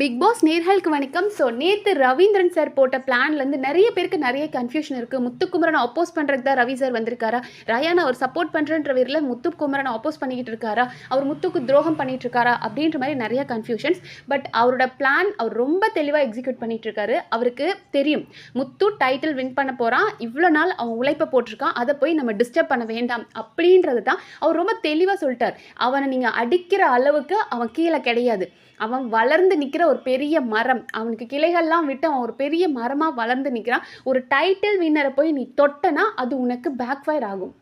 Big pass நேர்களுக்கு வணக்கம். So நேற்று ரவீந்திரன் சார் போட்ட பிளான்லேருந்து நிறைய பேருக்கு நிறைய கன்ஃபியூஷன் இருக்குது முத்துக்குமரனை அப்போஸ் பண்ணுறதுக்கு தான் ரவி சார் வந்திருக்காரா? ரயான் அவர் சப்போர்ட் பண்ணுறன்ற பேரில் முத்துக்குமரனை அப்போஸ் பண்ணிக்கிட்டு இருக்காரா? அவர் முத்துக்கு துரோகம் பண்ணிட்டு இருக்காரா? அப்படின்ற மாதிரி நிறைய கன்ஃபியூஷன்ஸ் பட் அவரோட பிளான் அவர் ரொம்ப தெளிவாக எக்ஸிக்யூட் பண்ணிட்டு இருக்காரு. அவருக்கு தெரியும். முத்து டைட்டில் வின் பண்ண போகிறான் இவ்வளோ நாள் அவன் உழைப்பை போட்டிருக்கான். அதை போய் நம்ம டிஸ்டர்ப் பண்ண வேண்டாம். அப்படின்றது தான் அவர் ரொம்ப தெளிவாக சொல்லிட்டார். அவனை நீங்கள் அடிக்கிற அளவுக்கு அவன் கீழே கிடையாது. அவன் வளர்ந்து நிற்கிற ஒரு பெரிய மரம். அவனுக்கு கிளைகள்லாம் விட்டு அவன் ஒரு பெரிய மரமாக வளர்ந்து நிற்கிறான் ஒரு டைட்டில் வின்னரை போய் நீ தொட்டனா அது உனக்கு பேக்ஃபயர் ஆகும்.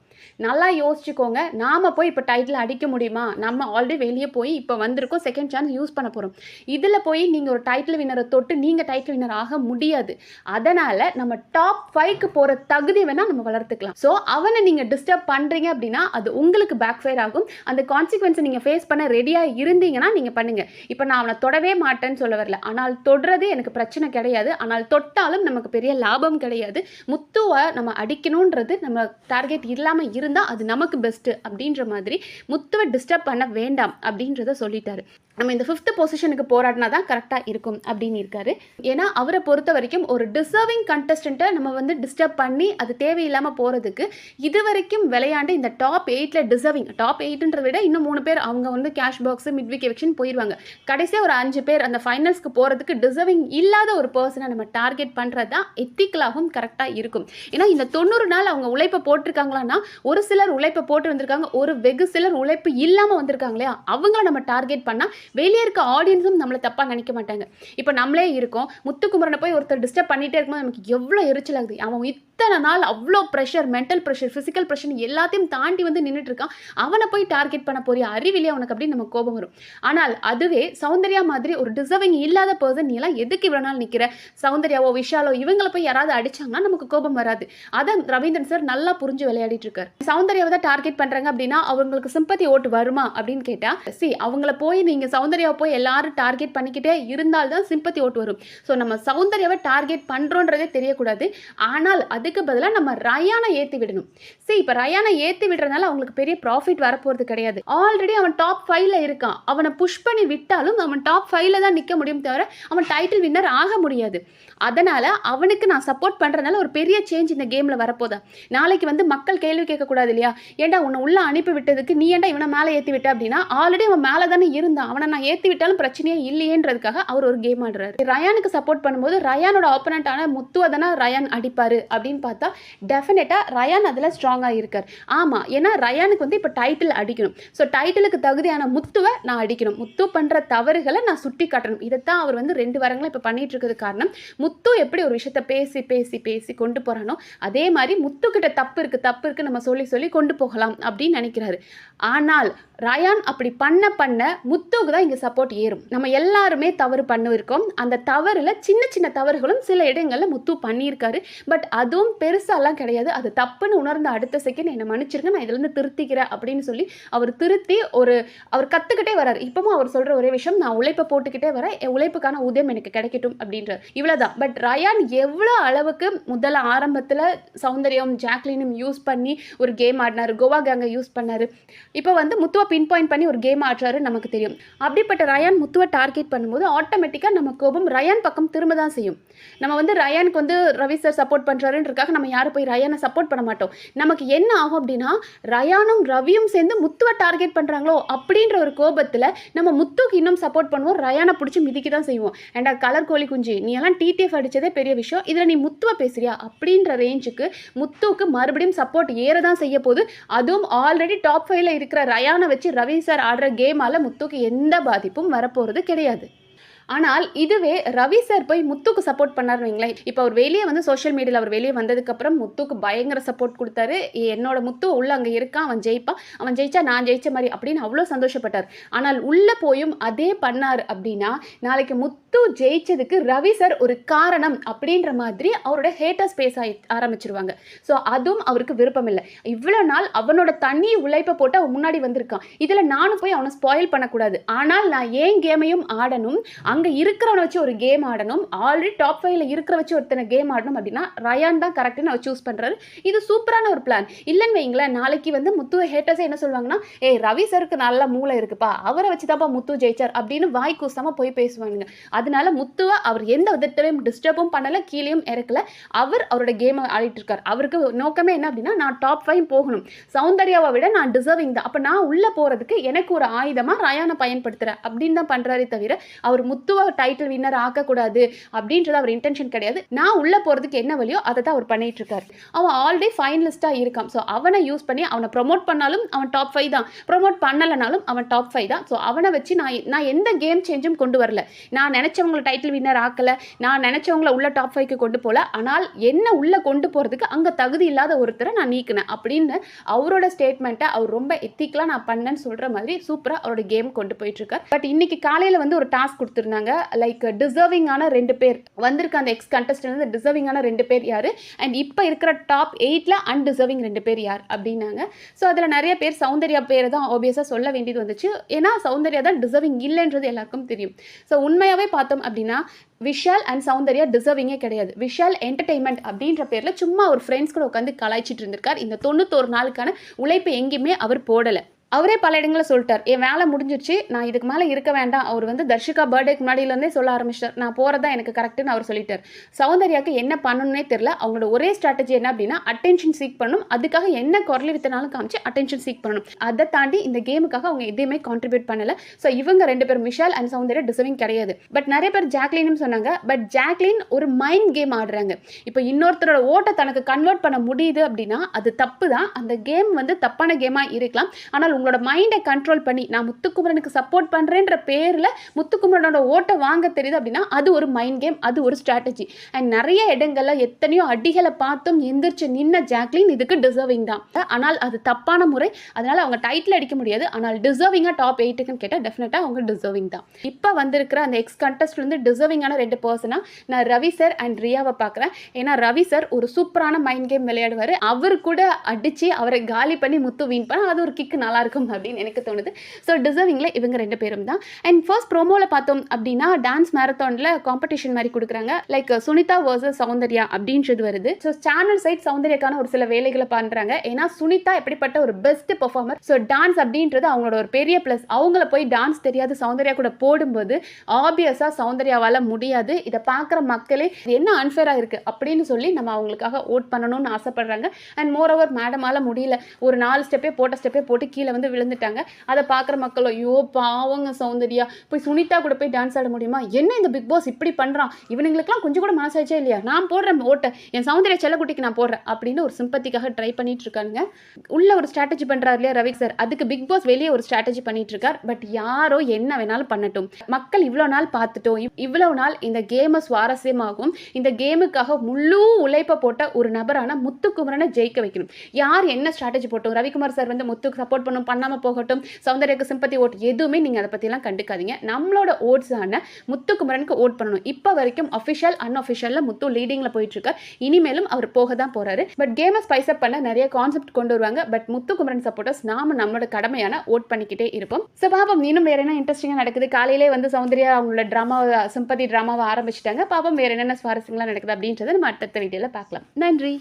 நல்லா யோசிச்சுக்கோங்க. நாம் போய் இப்போ டைட்டில் அடிக்க முடியுமா? நம்ம ஆல்ரெடி வெளியே போய் இப்போ வந்திருக்கோம் செகண்ட் சான்ஸ் யூஸ் பண்ண போகிறோம் இதில் போய் நீங்கள் ஒரு டைட்டில் வின்னரை தொட்டு நீங்கள் டைட்டில் வினர் ஆக முடியாது. அதனால் நம்ம டாப் ஃபைவ்க்கு போகிற தகுதி வேணால் நம்ம வளர்த்துக்கலாம். ஸோ அவனை நீங்கள் டிஸ்டர்ப் பண்ணுறீங்க அப்படின்னா அது உங்களுக்கு பேக்ஃபயர் ஆகும். அந்த கான்சிக்வன்ஸை நீங்கள் ஃபேஸ் பண்ண ரெடியாக இருந்தீங்கன்னா நீங்கள் பண்ணுங்கள் இப்போ நான் அவனை தொடவே மாட்டேன்னு சொல்ல வரல. ஆனால் தொடுறது எனக்கு பிரச்சனை கிடையாது. ஆனால் தொட்டாலும் நமக்கு பெரிய லாபம் கிடையாது. முத்துவை நம்ம அடிக்கணுன்றது நம்ம டார்கெட் இல்லாமல் இருந்தால் அது நமக்கு பெஸ்ட்டு அப்படின்ற மாதிரி முத்துவை டிஸ்டர்ப் பண்ண வேண்டாம் அப்படின்றத சொல்லிட்டாரு. நம்ம இந்த ஃபிஃப்த் பொசிஷனுக்கு போராடினா தான் கரெக்டாக இருக்கும் அப்படின்னு இருக்காரு. ஏன்னா அவரை பொறுத்த வரைக்கும் ஒரு டிசர்விங் கண்டஸ்டண்ட்டை நம்ம வந்து டிஸ்டர்ப் பண்ணி அது தேவையில்லாமல் போகிறதுக்கு இது வரைக்கும் விளையாண்டு இந்த டாப் எயிட்டில் டிசர்விங் டாப் எயிட்டுன்றத விட இன்னும் மூணு பேர் அவங்க வந்து கேஷ் பாக்ஸ் மிட்விக் எவிக்ஷன் போயிடுவாங்க கடைசியாக ஒரு அஞ்சு பேர் அந்த ஃபைனல்ஸ்க்கு போகிறதுக்கு டிசர்விங் இல்லாத ஒரு பர்சனை நம்ம டார்கெட் பண்ணுறது தான் எத்திக்கலாகவும் கரெக்டாக இருக்கும். ஏன்னா இந்த தொண்ணூறு நாள் அவங்க உழைப்பை போட்டிருக்காங்களான்னா ஒரு சிலர் உழைப்பை போட்டு வந்திருக்காங்க ஒரு வெகு சிலர் உழைப்பு இல்லாமல் வந்திருக்காங்க இல்லையா? அவங்கள நம்ம டார்கெட் பண்ணால் வெளியே இருக்க ஆடியன்ஸும் நம்மளை தப்பாக நினைக்க மாட்டாங்க. இப்போ நம்மளே இருக்கோம் முத்துக்குமரனை போய் ஒருத்தர் டிஸ்டர்ப் பண்ணிகிட்டே இருக்கும்போது நமக்கு எவ்வளோ எரிச்சல் ஆகுது அவன் இத்தனை நாள் அவ்வளோ pressure mental pressure physical pressure எல்லாத்தையும் தாண்டி வந்து நின்றுட்டு இருக்கான். அவனை போய் டார்கெட் பண்ண போறிய? அறிவிலே அவனுக்கு அப்படின்னு நம்ம கோபம் வரும். ஆனால் அதுவே சௌந்தர்யா மாதிரி ஒரு டிசர்விங் இல்லாத பர்சன் நீ எல்லாம் எதுக்கு இவ்வளோ நாள் நிற்கிற சௌந்தர்யாவோ விஷாலோ இவங்களை போய் யாராவது அடிச்சாங்கன்னா நமக்கு கோபம் வராது. அதை ரவீந்திரன் சார் நல்லா புரிஞ்சு விளையாடிட்டு இருக்காரு. சௌந்தர்யாவை தான் டார்கெட் பண்ணுறாங்க அப்படின்னா அவங்களுக்கு சிம்பத்தி ஓட்டு வருமா அப்படின்னு கேட்டால் சி அவங்கள போய் நீங்கள் சௌந்தர்யாவை போய் எல்லாரும் டார்கெட் பண்ணிக்கிட்டே இருந்தால்தான் சிம்பத்தி ஓட்டு வரும். ஸோ நம்ம சௌந்தர்யாவை டார்கெட் பண்ணுறோன்றதே தெரியக்கூடாது. ஆனால் அதுக்கு பதிலாக நம்ம ரயானை ஏற்றி விடணும். சரி இப்போ ரயானை ஏற்றி விடுறதுனால அவங்களுக்கு பெரிய ப்ராஃபிட் வரப்போகிறது கிடையாது. ஆல்ரெடி அவன் டாப் ஃபைவ்ல இருக்கான். அவனை புஷ் பண்ணி விட்டாலும் அவன் டாப் ஃபைவ்ல தான் நிற்க முடியும் தவிர அவன் டைட்டில் வின்னர் ஆக முடியாது. அதனால் அவனுக்கு நான் சப்போர்ட் பண்ணுறதுனால ஒரு பெரிய சேஞ்ச் இந்த கேமில் வரப்போதா நாளைக்கு வந்து மக்கள் கேள்வி கேட்கக்கூடாது. இல்லையா? ஏன்டா உன்னை உள்ளே அனுப்பி விட்டதுக்கு நீ ஏன்டா இவனை மேலே ஏற்றி விட்ட அப்படின்னா ஆல்ரெடி அவன் மேலே தானே இருந்தான். அவனை நான் ஏற்றி விட்டாலும் பிரச்சனையே இல்லையேன்றதுக்காக அவர் ஒரு கேம் ஆடுறாரு. ரயானுக்கு சப்போர்ட் பண்ணும்போது ரயானோட ஆப்போனண்டான முத்துவை தானே ரயான் அடிப்பார் அப்படின்னு பார்த்தா டெஃபினட்டாக ரயான் அதில் ஸ்ட்ராங்காக இருக்கார். ஆமாம் ஏன்னா ரயானுக்கு வந்து இப்போ டைட்டில் அடிக்கணும். ஸோ டைட்டிலுக்கு தகுதியான முத்துவை நான் அடிக்கணும். முத்து பண்ணுற தவறுகளை நான் சுட்டி காட்டணும். இதைத்தான் அவர் வந்து ரெண்டு வாரங்களும் இப்போ பண்ணிட்டு இருக்கிறது காரணம். முத்து எப்படி ஒரு விஷயத்த பேசி பேசி பேசி கொண்டு போகிறானோ அதே மாதிரி முத்து கிட்ட தப்பு இருக்குது தப்பு இருக்குது நம்ம சொல்லி சொல்லி கொண்டு போகலாம் அப்படின்னு நினைக்கிறாரு. ஆனால் ரயான் அப்படி பண்ண பண்ண முத்துக்கு தான் இங்கே சப்போர்ட் ஏறும். நம்ம எல்லாருமே தவறு பண்ணிருக்கோம் அந்த தவறில் சின்ன சின்ன தவறுகளும் சில இடங்களில் முத்து பண்ணியிருக்காரு. பட் அதுவும் பெருசாலாம் கிடையாது. அது தப்புன்னு உணர்ந்த அடுத்த செகண்ட் என்னை மன்னிச்சிருங்க நான் இதுலேருந்து திருத்திக்கிறேன் அப்படின்னு சொல்லி அவர் திருத்தி ஒரு அவர் கற்றுக்கிட்டே வரார். இப்பவும் அவர் சொல்கிற ஒரே விஷயம் நான் உழைப்பை போட்டுக்கிட்டே வரேன். என் உழைப்புக்கான உதயம் எனக்கு கிடைக்கட்டும் அப்படின்றார். இவ்வளோதான் பட் ரயான் எவ்வளோ அளவுக்கு முதல்ல ஆரம்பத்தில் சௌந்தர்யம் ஜாக்லினும் யூஸ் பண்ணி ஒரு கேம் ஆடினார். கோவா கேங்கை யூஸ் பண்ணார். இப்போ வந்து முத்துவை பின் பாயிண்ட் பண்ணி ஒரு கேம் ஆடுறாரு நமக்கு தெரியும். அப்படிப்பட்ட ரயான் முத்துவை டார்கெட் பண்ணும்போது ஆட்டோமேட்டிக்காக நம்ம கோபம் ரயான் பக்கம் திரும்ப தான் செய்யும். நம்ம வந்து ரயானுக்கு வந்து ரவி சார் சப்போர்ட் பண்ணுறாருன்றக்காக நம்ம யாரும் போய் ரயானை சப்போர்ட் பண்ண மாட்டோம். நமக்கு என்ன ஆகும் அப்படின்னா ரயானும் ரவியும் சேர்ந்து முத்துவை டார்கெட் பண்ணுறாங்களோ அப்படின்ற ஒரு கோபத்தில் நம்ம முத்துக்கு இன்னும் சப்போர்ட் பண்ணுவோம். ரயானை பிடிச்சி மிதிக்க தான் செய்வோம். அண்ட் கலர் கோழி குஞ்சு நீ எல்லாம் டிடிஎஃப் அடித்ததே பெரிய விஷயம். இதில் நீ முத்துவை பேசுறியா? அப்படின்ற ரேஞ்சுக்கு முத்துவுக்கு மறுபடியும் சப்போர்ட் ஏற தான் செய்ய போகுது. அதுவும் ஆல்ரெடி டாப் ஃபைவ்ல இருக்கிற ரயானை வச்சு ரவி சார் ஆடுற கேமால முத்துக்கு எந்த பாதிப்பும் வரப்போகிறது கிடையாது. ஆனால் இதுவே ரவி சார் போய் முத்துக்கு சப்போர்ட் பண்ணார் வைங்களேன். இப்போ அவர் வெளியே வந்து சோஷியல் மீடியாவில் அவர் வெளியே வந்ததுக்கப்புறம் முத்துக்கு பயங்கர சப்போர்ட் கொடுத்தாரு. என்னோட முத்து உள்ள அங்கே இருக்கான் அவன் ஜெயிப்பான் அவன் ஜெயிச்சா நான் ஜெயிச்ச மாதிரி அப்படின்னு அவ்வளோ சந்தோஷப்பட்டார். ஆனால் உள்ளே போயும் அதே பண்ணார் அப்படின்னா நாளைக்கு முத்து ஜெயிச்சதுக்கு ரவி சார் ஒரு காரணம் அப்படின்ற மாதிரி அவரோட ஹேட்டர்ஸ் பேச ஆரம்பிச்சிருவாங்க. ஸோ அதுவும் அவருக்கு விருப்பம் இல்லை இவ்வளோ நாள் அவனோட தண்ணி உழைப்பை போட்டு அவன் முன்னாடி வந்திருக்கான். இதில் நானும் போய் அவனை ஸ்பாயில் பண்ணக்கூடாது. ஆனால் நான் ஏன் கேமையும் ஆடணும்? அங்கே இருக்கிறவனை வச்சு ஒரு கேம் ஆடணும். ஆல்ரெடி டாப் ஃபைவ்ல இருக்கிற வச்சு ஒருத்தனை கேம் ஆடணும் அப்படின்னா ரயான் தான் கரெக்டுன்னு அவர் சூஸ் பண்ணுறாரு இது சூப்பரான ஒரு பிளான் இல்லைன்னு வைங்களேன் நாளைக்கு வந்து முத்து ஹேட்டர்ஸே என்ன சொல்லுவாங்கன்னா ஏய் ரவி சருக்கு நல்ல மூளை இருக்குப்பா. அவரை வச்சு தான்ப்பா முத்து ஜெயிச்சார். அப்படின்னு வாய் கூசமாக போய் பேசுவாங்க அதனால முத்துவை அவர் எந்த விதத்திலையும் டிஸ்டர்பும் பண்ணலை கீழேயும் இறக்கல. அவர் அவரோட கேமை ஆடிட்டு இருக்கார். அவருக்கு நோக்கமே என்ன அப்படின்னா நான் டாப் ஃபைவ் போகணும். சௌந்தர்யாவை விட நான் டிசர்விங் தான். அப்போ நான் உள்ளே போகிறதுக்கு எனக்கு ஒரு ஆயுதமாக ரயானை பயன்படுத்துகிறேன் அப்படின்னு தான் பண்ணுறாரே தவிர அவர் முத்து முத்துவ டைட்டில் வின்னர் ஆக்கக்கூடாது அப்படின்றது அவர் இன்டென்ஷன் கிடையாது. நான் உள்ளே போகிறதுக்கு என்ன வழியோ அதை தான் அவர் பண்ணிட்டு இருக்காரு அவன் ஆல்ரெடி ஃபைனலிஸ்ட்டாக இருக்கான். ஸோ அவனை யூஸ் பண்ணி அவனை ப்ரொமோட் பண்ணாலும் அவன் டாப் ஃபைவ் தான். ப்ரொமோட் பண்ணலைனாலும் அவன் டாப் ஃபைவ் தான். ஸோ அவனை வச்சு நான் நான் எந்த கேம் சேஞ்சும் கொண்டு வரல. நான் நினச்சவங்களை டைட்டில் வின்னர் ஆக்கலை. நான் நினச்சவங்கள உள்ள டாப் ஃபைவ்க்கு கொண்டு போகல ஆனால் என்ன உள்ளே கொண்டு போகிறதுக்கு அங்கே தகுதி இல்லாத ஒருத்தரை நான் நீக்கினேன். அப்படின்னு அவரோட ஸ்டேட்மெண்ட்டை அவர் ரொம்ப எத்திக்கலாக நான் பண்ணேன்னு சொல்கிற மாதிரி சூப்பராக அவரோட கேம் கொண்டு போயிட்டுருக்கார். பட் இன்னைக்கு காலையில் வந்து ஒரு டாஸ்க் கொடுத்துருந்தாங்க லைக் டிசர்விங்கான ரெண்டு பேர். வந்திருக்க அந்த எக்ஸ் கண்டஸ்டன் வந்து டிசர்விங்கான ரெண்டு பேர் யார்? அண்ட் இப்போ இருக்கிற டாப் எயிட்டில் அன்டிசர்விங் ரெண்டு பேர் யார்? அப்படின்னாங்க. ஸோ அதில் நிறைய பேர் சௌந்தர்யா பேரை தான் ஆப்வியஸாக சொல்ல வேண்டியது வந்துச்சு. ஏன்னா சௌந்தர்யா தான் டிசர்விங் இல்லைன்றது எல்லாருக்கும் தெரியும். ஸோ உண்மையாகவே பார்த்தோம் அப்படின்னா விஷால் அண்ட் சௌந்தர்யா டிசர்விங்கே கிடையாது. விஷால் என்டர்டெயின்மெண்ட் அப்படின்ற பேரில் சும்மா ஒரு ஃப்ரெண்ட்ஸ் கூட உட்காந்து கலாய்ச்சிட்டு இருந்திருக்கார். இந்த தொண்ணூத்தோரு நாளுக்கான உழைப்பு எங்கேயுமே அவர் போடலை. அவரே பல இடங்களில் சொல்லிட்டார் என் வேலை முடிஞ்சிருச்சு நான் இதுக்கு மேலே இருக்க வேண்டாம். அவர் வந்து தர்ஷிகா பர்த்டேக்கு முன்னாடியிலேருந்தே சொல்ல ஆரம்பிச்சிட்டார் நான் போகிறதா எனக்கு கரெக்டுன்னு அவர் சொல்லிட்டார். சௌந்தர்யாவுக்கு என்ன பண்ணணும்னே தெரில அவங்களோட ஒரே ஸ்ட்ராட்டஜி என்ன அப்படின்னா அட்டென்ஷன் சீக் பண்ணணும் அதுக்காக என்ன குரல் வித்தனாலும் காமிச்சு அட்டென்ஷன் சீக் பண்ணணும். அதை தாண்டி இந்த கேமுக்காக அவங்க எதையுமே கான்ட்ரிபியூட் பண்ணலை. ஸோ இவங்க ரெண்டு பேரும் மிஷால் அண்ட் சௌந்தர்யா டிசர்விங் கிடையாது. பட் நிறைய பேர் ஜாக்லினும் சொன்னாங்க பட் ஜாக்லின் ஒரு மைண்ட் கேம் ஆடுறாங்க. இப்போ இன்னொருத்தரோட ஓட்டை தனக்கு கன்வெர்ட் பண்ண முடியுது அப்படின்னா அது தப்பு தான் அந்த கேம் வந்து தப்பான கேமாக இருக்கலாம். ஆனால் உங்களோட மைண்டை கண்ட்ரோல் பண்ணி நான் முத்துக்குமரனுக்கு சப்போர்ட் பண்ணுறேன்ற பேரில் முத்துக்குமரனோட ஓட்டை வாங்க தெரியுது அப்படின்னா அது ஒரு மைண்ட் கேம் அது ஒரு ஸ்ட்ராட்டஜி அண்ட் நிறைய இடங்களில் எத்தனையோ அடிகளை பார்த்தும் எந்திரிச்சு நின்ன ஜாக்லின் இதுக்கு டிசர்விங் தான். ஆனால் அது தப்பான முறை. அதனால் அவங்க டைட்டில் அடிக்க முடியாது. ஆனால் டிசர்விங்காக டாப் எயிட்டுக்குன்னு கேட்டால் டெஃபினட்டாக அவங்க டிசர்விங் தான். இப்போ வந்திருக்கிற அந்த எக்ஸ் கண்டஸ்ட்லேருந்து டிசர்விங்கான ரெண்டு பர்சனாக நான் ரவி சார் அண்ட் ரியாவை பார்க்குறேன். ஏன்னா ரவி சார் ஒரு சூப்பரான மைண்ட் கேம் விளையாடுவார். அவர் கூட அடித்து அவரை காலி பண்ணி முத்து வீண் பண்ண அது ஒரு கிக்கு நல்லா இருக்கும் அப்படின்னு எனக்கு தோணுது. ஸோ டிசர்விங்கில் இவங்க ரெண்டு பேரும் தான். அண்ட் ஃபர்ஸ்ட் ப்ரோமோவில் பார்த்தோம் அப்படின்னா டான்ஸ் மேரத்தானில் காம்படிஷன் மாதிரி கொடுக்குறாங்க. லைக் சுனிதா வர்சஸ் சௌந்தர்யா அப்படின்றது வருது. ஸோ சேனல் சைட் சௌந்தர்யாக்கான ஒரு சில வேலைகளை பண்ணுறாங்க ஏன்னா சுனிதா எப்படிப்பட்ட ஒரு பெஸ்ட் பெர்ஃபார்மர் ஸோ டான்ஸ் அப்படின்றது அவங்களோட ஒரு பெரிய ப்ளஸ் அவங்கள போய் டான்ஸ் தெரியாது. சௌந்தர்யா கூட போடும்போது ஆப்வியஸாக சௌந்தர்யாவால் முடியாது. இதை பார்க்குற மக்களே இது என்ன அன்ஃபேராக இருக்குது அப்படின்னு சொல்லி நம்ம அவங்களுக்காக ஓட் பண்ணணும்னு ஆசைப்படுறாங்க. அண்ட் மோர் ஓவர் மேடமால் முடியல. ஒரு நாலு ஸ்டெப்பே போட்ட ஸ்டெப்பே போட்டு கீழே வந்து விழுந்துட்டாங்க. அதை பார்க்குற மக்கள் ஐயோ பாவங்க சௌந்தர்யா. போய் சுனிதா கூட போய் டான்ஸ் ஆட முடியுமா? என்ன இந்த பிக் பாஸ் இப்படி பண்ணுறான் இவனுங்களுக்குலாம் கொஞ்சம் கூட மனசாச்சே இல்லையா? நான் போடுறேன் ஓட்டை. என் சௌந்தர்யா செல்லக்குட்டிக்கு நான் போடுறேன் அப்படின்னு ஒரு சிம்பத்திக்காக ட்ரை பண்ணிட்டு இருக்காங்க உள்ள ஒரு ஸ்ட்ராட்டஜி பண்ணுறாரு இல்லையா ரவி சார் அதுக்கு பிக் பாஸ் வெளியே ஒரு ஸ்ட்ராட்டஜி பண்ணிட்டு இருக்கார் பட் யாரோ என்ன வேணாலும் பண்ணட்டும். மக்கள் இவ்வளோ நாள் பார்த்துட்டோம். இவ்- நாள் இந்த கேமை சுவாரஸ்யமாகும். இந்த கேமுக்காக முழு உழைப்பை போட்ட ஒரு நபரான முத்துக்குமரனை ஜெயிக்க வைக்கணும். யார் என்ன ஸ்ட்ராட்டஜி போட்டோம்? ரவிக்குமார் சார் வந்து முத்துக்கு சப்போர்ட் பண்ணும். பண்ணாமல் போகட்டும் சௌந்தர்யாக்கு சிம்பத்தி ஓட் எதுவுமே நீங்கள் அதை பற்றிலாம் கண்டுக்காதீங்க. நம்மளோட ஓட்ஸான முத்துக்குமரனுக்கு ஓட் பண்ணணும். இப்போ வரைக்கும் அஃபிஷியல் அன்அஃபிஷியலில் முத்து லீடிங்கில் போயிட்டுருக்க. இனிமேலும் அவர் போக தான் போறாரு. பட் கேமை ஸ்பைஸ் அப் பண்ண நிறைய கான்செப்ட் கொண்டு வருவாங்க. பட் முத்துக்குமரன் சப்போர்ட்டர்ஸ் நாம நம்மளோட கடமையான ஓட் பண்ணிக்கிட்டே இருப்போம். ஸோ பாபம் இன்னும் வேற என்ன இன்ட்ரெஸ்டிங்காக நடக்குது? காலையிலே வந்து சௌந்தர்யா அவங்களோட ட்ராமாவை சிம்பதி ட்ராமாவை ஆரம்பிச்சிட்டாங்க. பாபம் வேறு என்னென்ன சுவாரஸ்யங்களாக நடக்குது அப்படின்றத நம்ம அடுத்த வீடியோவில் பார்க்கலாம். நன்றி.